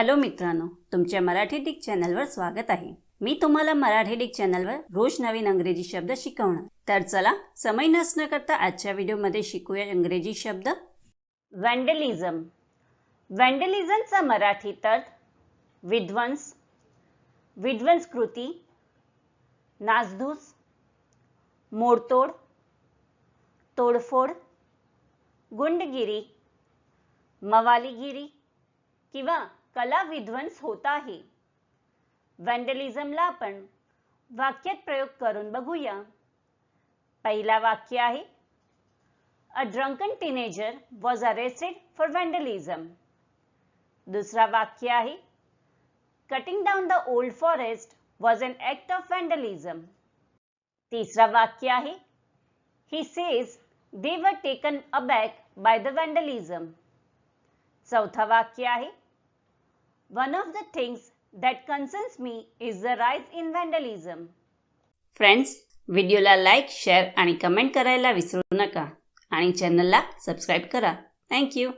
Hello मित्रांनो तुमच्या Marathi Dick चॅनलवर स्वागत आहे. मी तुम्हाला मराठी डिक चॅनलवर रोज नवीन अंग्रेजी शब्द शिकवणार. तर चला समय नसणं करता आजच्या व्हिडिओमध्ये शिकूया इंग्रजी शब्द. व्हँडलिझम व्हँडलिझमचा मराठी अर्थ विध्वंस विध्वंस कृती नासधूस मोडतोड तोडफोड गुंडगिरी मवालीगिरी किंवा कला विध्वंस होत आहे. वॅन्डलिझमला आपण वाक्यात प्रयोग करून बघूया. पहिला वाक्य आहे a drunken teenager was arrested for vandalism दुसरा वाक्य आहे cutting down the old forest was an act of vandalism तिसरा वाक्य आहे he says they were taken aback by the vandalism चौथा वाक्य आहे one of the things that concerns me is the rise in vandalism friends व्हिडिओला like share आणि comment करायला विसरू नका आणि चॅनलला सबस्क्राईब करा थँक्यू